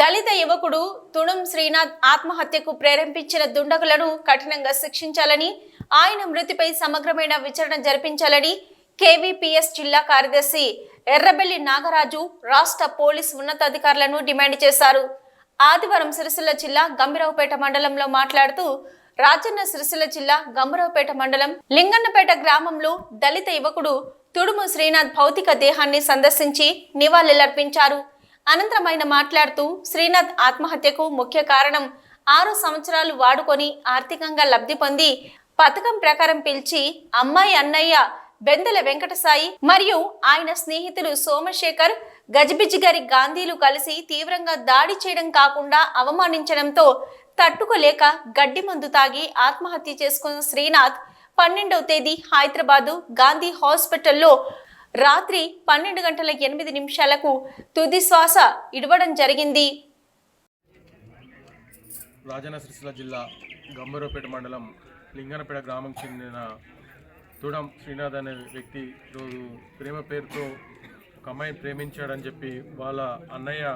దళిత యువకుడు తుణం శ్రీనాథ్ ఆత్మహత్యకు ప్రేరేపించిన దుండగులను కఠినంగా శిక్షించాలని ఆయన మృతిపై సమగ్రమైన విచారణ జరిపించాలని కేవీపీఎస్ జిల్లా కార్యదర్శి ఎర్రబెల్లి నాగరాజు రాష్ట్ర పోలీస్ ఉన్నతాధికారులను డిమాండ్ చేశారు. ఆదివారం సిరిసిల్ల జిల్లా గంభీరావుపేట మండలంలో మాట్లాడుతూ రాజన్న సిరిసిల్ల జిల్లా గంభీరావుపేట మండలం లింగన్నపేట గ్రామంలో దళిత యువకుడు తుడుము శ్రీనాథ్ భౌతిక దేహాన్ని సందర్శించి నివాళులర్పించారు. అనంతరం ఆయన మాట్లాడుతూ శ్రీనాథ్ ఆత్మహత్యకు ముఖ్య కారణం ఆరు సంవత్సరాలు వాడుకొని ఆర్థికంగా లబ్ధి పొంది పథకం ప్రకారం పిలిచి అమ్మాయి అన్నయ్య బెందెల వెంకటసాయి మరియు ఆయన స్నేహితులు సోమశేఖర్ గజిబిజి గారి గాంధీలు కలిసి తీవ్రంగా దాడి చేయడం కాకుండా అవమానించడంతో తట్టుకోలేక గడ్డి మందు తాగి ఆత్మహత్య చేసుకున్న శ్రీనాథ్ పన్నెండవ తేదీ హైదరాబాదు గాంధీ హాస్పిటల్లో రాత్రి పన్నెండు గంటల ఎనిమిది నిమిషాలకు తుది శ్వాస ఇడవడం జరిగింది. రాజన్న సిరిసిల్ల జిల్లా గంభీరపేట మండలం లింగనపేట గ్రామం చెందిన తుడం శ్రీనాథ్ అనే వ్యక్తి రోజు ప్రేమ పేరుతో ఒక అమ్మాయిని ప్రేమించాడని చెప్పి వాళ్ళ అన్నయ్య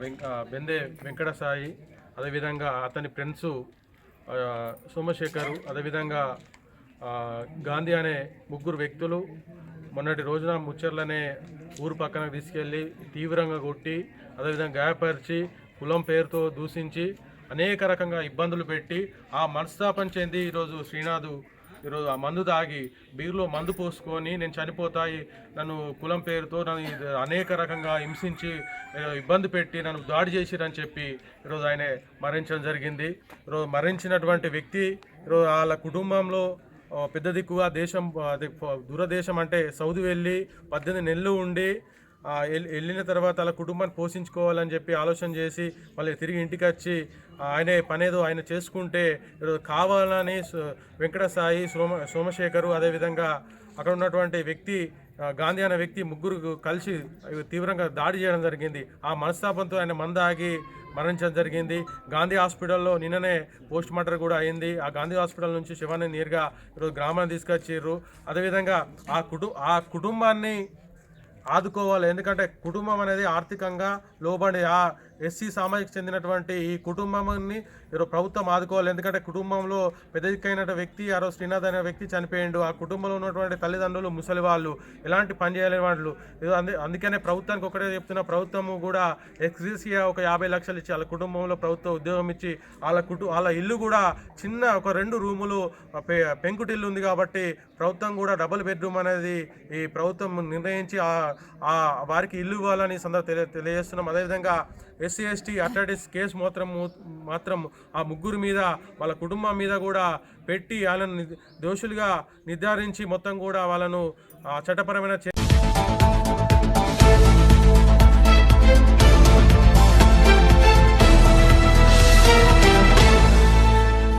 వెంక బెందే వెంకట సాయి అదేవిధంగా అతని ఫ్రెండ్స్ సోమశేఖరు అదేవిధంగా గాంధీ అనే ముగ్గురు వ్యక్తులు మొన్నటి రోజున ముచ్చర్లనే ఊరు పక్కన తీసుకెళ్ళి తీవ్రంగా కొట్టి అదేవిధంగా గాయపరిచి కులం పేరుతో దూషించి అనేక రకంగా ఇబ్బందులు పెట్టి ఆ మనస్తాపం చెంది ఈరోజు శ్రీనాథు ఈరోజు ఆ మందు తాగి బీరులో మందు పోసుకొని నేను చనిపోతాయి నన్ను కులం పేరుతో నన్ను ఇది అనేక రకంగా హింసించి ఇబ్బంది పెట్టి నన్ను దాడి చేసిరని చెప్పి ఈరోజు ఆయన మరణించడం జరిగింది. ఈరోజు మరణించినటువంటి వ్యక్తి ఈరోజు వాళ్ళ కుటుంబంలో పెద్ద దిక్కుగా దేశం అది దూరదేశం అంటే సౌదీ వెళ్ళి పద్దెనిమిది నెలలు ఉండి వెళ్ళిన తర్వాత వాళ్ళ కుటుంబాన్ని పోషించుకోవాలని చెప్పి ఆలోచన చేసి మళ్ళీ తిరిగి ఇంటికి వచ్చి ఆయన పనేదో ఆయన చేసుకుంటే కావాలని వెంకటసాయి వెంకట సాయి సోమ సోమశేఖరు అదేవిధంగా అక్కడ ఉన్నటువంటి వ్యక్తి గాంధీ అనే వ్యక్తి ముగ్గురు కలిసి తీవ్రంగా దాడి చేయడం జరిగింది. ఆ మనస్తాపంతో ఆయన మందాగి మరణించడం జరిగింది. గాంధీ హాస్పిటల్లో నిన్ననే పోస్ట్ మార్టం కూడా అయింది. ఆ గాంధీ హాస్పిటల్ నుంచి శివాన్ని నేరుగా ఈరోజు గ్రామాన్ని తీసుకొచ్చిర్రు. అదేవిధంగా ఆ కుటు ఆ కుటుంబాన్ని ఆదుకోవాలి. ఎందుకంటే కుటుంబం అనేది ఆర్థికంగా లోబడి ఆ ఎస్సీ సామాజిక చెందినటువంటి ఈ కుటుంబాన్ని ప్రభుత్వం ఆదుకోవాలి. ఎందుకంటే కుటుంబంలో పెద్దకైన వ్యక్తి ఆరో శ్రీనాథ్ అనే వ్యక్తి చనిపోయిండు. ఆ కుటుంబంలో ఉన్నటువంటి తల్లిదండ్రులు ముసలి వాళ్ళు. ఎలాంటి పని చేయలేని వాళ్ళు. అందు అందుకనే ప్రభుత్వానికి ఒకటే చెప్తున్నా ప్రభుత్వము కూడా ఎక్స్గ్రీసియా ఒక యాభై లక్షలు ఇచ్చి వాళ్ళ కుటుంబంలో ప్రభుత్వ ఉద్యోగం ఇచ్చి వాళ్ళ కుటు వాళ్ళ ఇల్లు కూడా చిన్న ఒక రెండు రూములు పె పెంకుటిల్లు ఉంది కాబట్టి ప్రభుత్వం కూడా డబుల్ బెడ్రూమ్ అనేది ఈ ప్రభుత్వం నిర్ణయించి ఆ- వారికి ఇల్లు ఇవ్వాలని సందర్భ తెలియ తెలియజేస్తున్నాం. అదేవిధంగా ఎస్సీ ఎస్టీ అథారిటీస్ కేసు మాత్రం మాత్రం ఆ ముగ్గురు మీద వాళ్ళ కుటుంబం మీద కూడా పెట్టి వాళ్ళని దోషులుగా నిర్ధారించి మొత్తం కూడా వాళ్ళను చట్టపరమైన